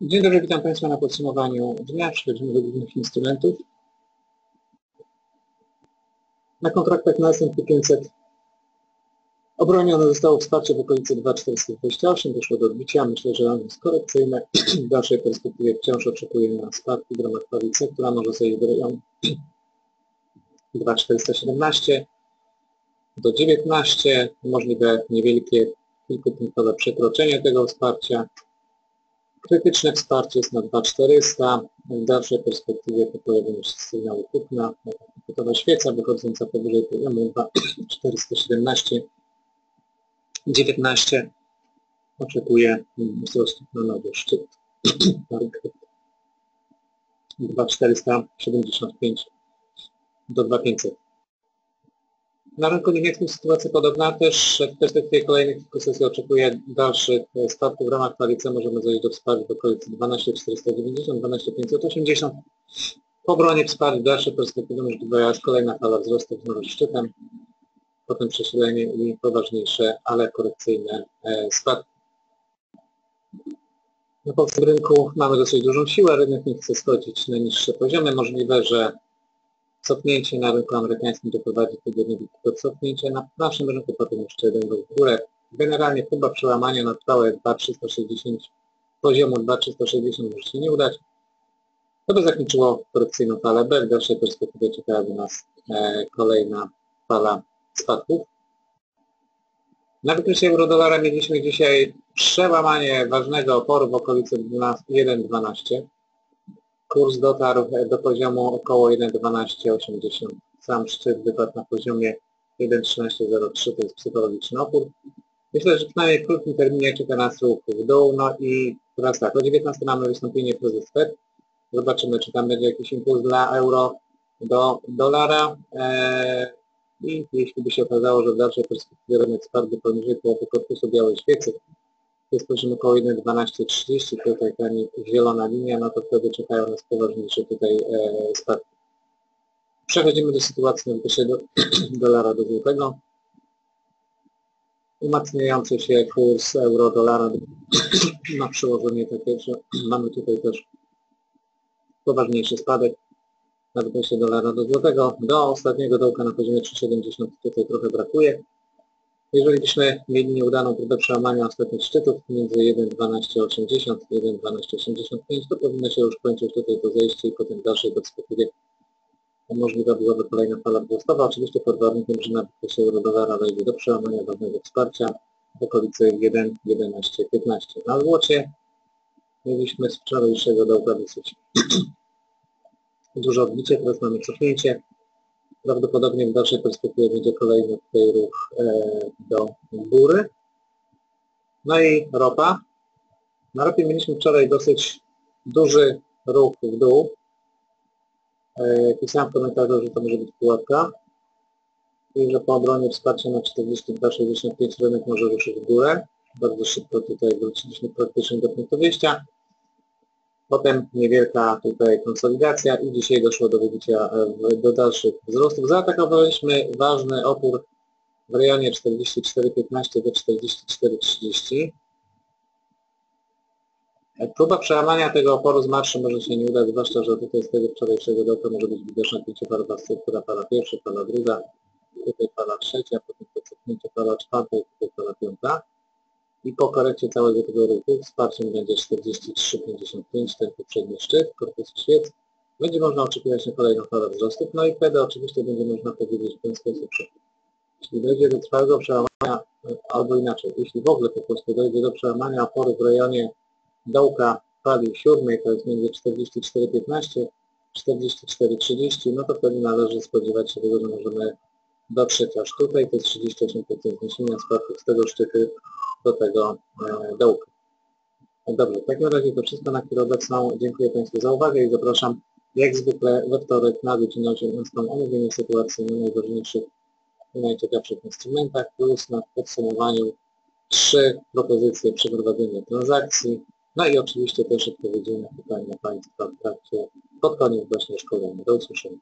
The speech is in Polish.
Dzień dobry, witam Państwa na podsumowaniu dnia. Przechodzimy do głównych instrumentów. Na kontraktach na S&P 500 obronione zostało wsparcie w okolicy 2,428, doszło do odbicia. Myślę, że ono jest korekcyjne. W dalszej perspektywie wciąż oczekuję na spadki w ramach prawicy, która może do rejonu 2,417 do 19, możliwe niewielkie kilkupunktowe przekroczenie tego wsparcia. Krytyczne wsparcie jest na 2400. W dalszej perspektywie to pojawią się sygnały kupna. Gotowa świeca wychodząca powyżej poziomu 2417 19 oczekuje wzrostu na nowy szczyt. 2475 do 2500. Na rynku niemieckim sytuacja podobna, też w perspektywie kolejnych kilku sesji oczekuję dalszych spadków w ramach koalicji. Możemy zejść do wsparć w okolicy 12490, 12580. Po obronie wsparć w dalszej perspektywie możliwa jest kolejna fala wzrostu z nowym szczytem, potem przesilenie i poważniejsze, ale korekcyjne e, spadki. Na polskim rynku mamy dosyć dużą siłę, rynek nie chce schodzić na niższe poziomy. Możliwe, że cofnięcie na rynku amerykańskim doprowadzi do cofnięcia na naszym rynku, potem jeszcze jeden w górę. Generalnie próba przełamania na trwałe 2,360 poziomu 2,360 może się nie udać. To by zakończyło korekcyjną falę B. W dalszej perspektywie czekałaby nas e, kolejna fala spadków. Na wykresie euro-dolara mieliśmy dzisiaj przełamanie ważnego oporu w okolicy 1,12 Kurs dotarł do poziomu około 1,1280. Sam szczyt wypadł na poziomie 1,1303, to jest psychologiczny opór. Myślę, że przynajmniej w krótkim terminie czeka nas ruch w dół. No i teraz tak, o 19 mamy wystąpienie prezes Fed. Zobaczymy, czy tam będzie jakiś impuls dla euro do dolara. Eee, I jeśli by się okazało, że w dalszej perspektywie rynek spadł poniżej połowy korpusu białej świecy, jest poziom około 1,1230, tutaj ta zielona linia, no to wtedy czekają nas poważniejsze tutaj e, spadki. Przechodzimy do sytuacji na wysie do, dolara do złotego. Umacniający się kurs euro-dolara ma przełożenie takie, że mamy tutaj też poważniejszy spadek na wysie dolara do złotego. Do ostatniego dołka na poziomie 3,70 tutaj trochę brakuje. Jeżeli byśmy mieli nieudaną próbę przełamania ostatnich szczytów między 1.12.80 i 1.12.85, to powinno się już kończyć tutaj to zejście i potem w dalszej perspektywie możliwa byłaby kolejna fala wzrostowa, oczywiście pod warunkiem, że na się euro-dolara dojdzie do przełamania ważnego wsparcia w okolicy 1.11.15. Na złocie mieliśmy z wczorajszego dołka dosyć dużo odbicie, teraz mamy cofnięcie prawdopodobnie w dalszej perspektywie będzie kolejny tutaj ruch e, do góry. No i ropa. Na ropie mieliśmy wczoraj dosyć duży ruch w dół. E, pisałem w komentarzu, że to może być pułapka i że po obronie wsparcia na 42,65 rynek może ruszyć w górę. Bardzo szybko tutaj wróciliśmy praktycznie do punktu wyjścia. Potem niewielka tutaj konsolidacja i dzisiaj doszło do wybicia e, do dalszych wzrostów. Zaatakowaliśmy ważny opór w rejonie 44,15 do 44,30. E, próba przełamania tego oporu z marszu może się nie udać, zwłaszcza, że tutaj z tego wczorajszego dołka może być widoczna pięcioparowa struktura, fala pierwsza, fala druga, tutaj fala trzecia, potem to cofnięcie fala czwarta i tutaj fala piąta i po korekcie całego tego ruchu wsparciem będzie 43,55, ten poprzedni szczyt, korpus świec. Będzie można oczekiwać na kolejną falę wzrostów, no i wtedy oczywiście będzie można powiedzieć w ten sposób, jeśli dojdzie do trwałego przełamania, albo inaczej, jeśli w ogóle po prostu dojdzie do przełamania oporu w rejonie dołka fali siódmej, to jest między 44,15 44,30, no to wtedy należy spodziewać się tego, że możemy dotrzeć aż tutaj, to jest 38% zniesienia spadków z tego szczytu do tego e, dołka. Dobrze, w takim razie to wszystko na chwilę obecną. Dziękuję Państwu za uwagę i zapraszam jak zwykle we wtorek na godzinę 18 omówienie sytuacji na najważniejszych i najciekawszych instrumentach plus na podsumowaniu trzy propozycje przeprowadzenia transakcji, no i oczywiście też odpowiedzi na pytania Państwa w trakcie pod koniec właśnie szkolenia. Do usłyszenia.